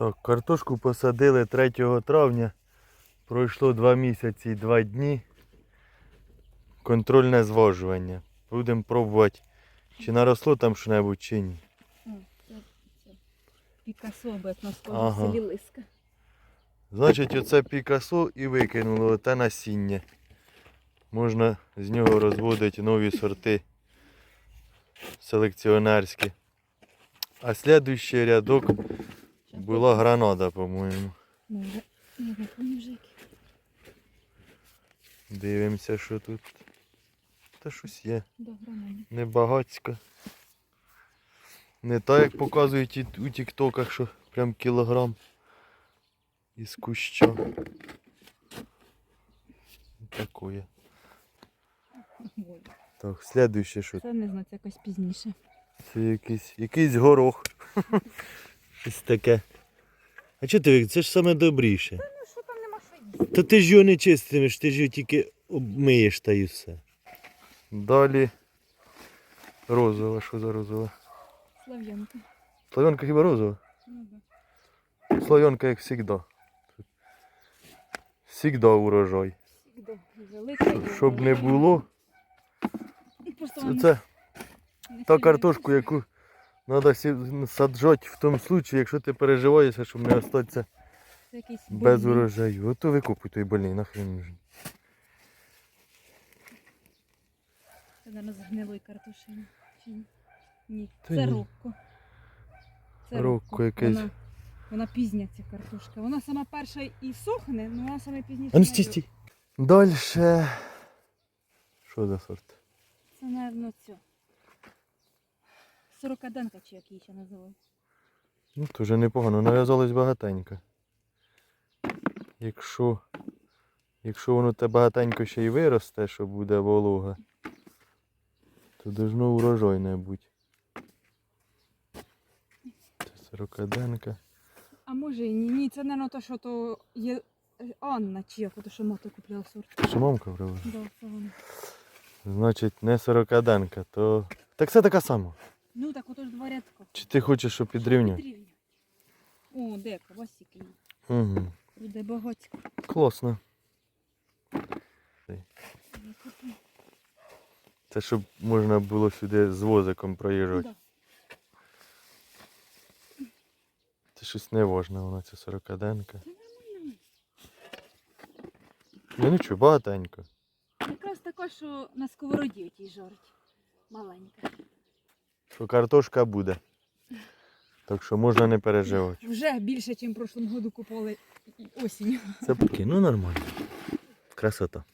Так, картошку посадили 3 травня. Пройшло 2 місяці і 2 дні. Контрольне зважування. Будемо пробувати, чи наросло там що-небудь, чи ні. Пікасо, бо на Ага. селі Лиска. Значить, оце пікасо і викинуло те насіння. Можна з нього розводити нові сорти селекціонерські. А слідуючий рядок Була гранада, по-моєму. Може, я не які. Дивимося, що тут. Та щось є. Небагацько. Не так, як показують у тіктоках, що прям кілограм із куща. Такое. Так, слідуюче що? Це не знаю, це якось пізніше. Це якийсь, якийсь горох. Щось таке. А чого ти? Це ж саме добріше. Ну що там нема що їсти? Та ти ж його не чистимеш, ти ж його тільки обмиєш та і все. Далі розова. Що за розова? Слав'янка. Славянка хіба розова? Ну, да. Славянка як завжди. Всігда урожай. Всігда Щоб не було. Це, це та картошку, яку треба саджати в тому випадку, якщо ти переживаєшся, щоб не остатися без урожаю. Ото викупуй той больний, нахрен нужен. Це, наверное, з гнилої картошини. Чи ні? Ні, Та це ні. рокко. Рокко якесь. Вона, вона пізня ця картошка. Вона сама перша і сохне, але вона саме пізніше. А ну стій, стій. Далі. Що за сорт? Це, мабуть, цю. Сорокаденка чи як її ще називають. Ну, дуже непогано, нав'язалось багатенько. Якщо, якщо воно те багатенько ще й виросте, що буде волога, то должно урожайне бути. Це сорокаденка. А може і ні, ні, це, мабуть, то, що то є е, Анна чи як, то, що мати купляла сорт. Що мамка привела? Да, це вона. Значить, не сорокаденка, то. Так це така сама. Ну так ото ж два рядка. Чи ти хочеш, щоб? Підрівняти. О, дека, Васіки. Угу. Буде багатько. Класно. Це щоб можна було сюди з возиком проїжджати. Да. Це щось не важне, вона ця сорокаденка. Не чую, багатенько. Якраз така, що на сковороді отій жарить. Маленька. Що картошка буде. Так що можна не переживати. Вже більше, ніж в прошлому году купували осінь. Це поки, ну нормально. Красота.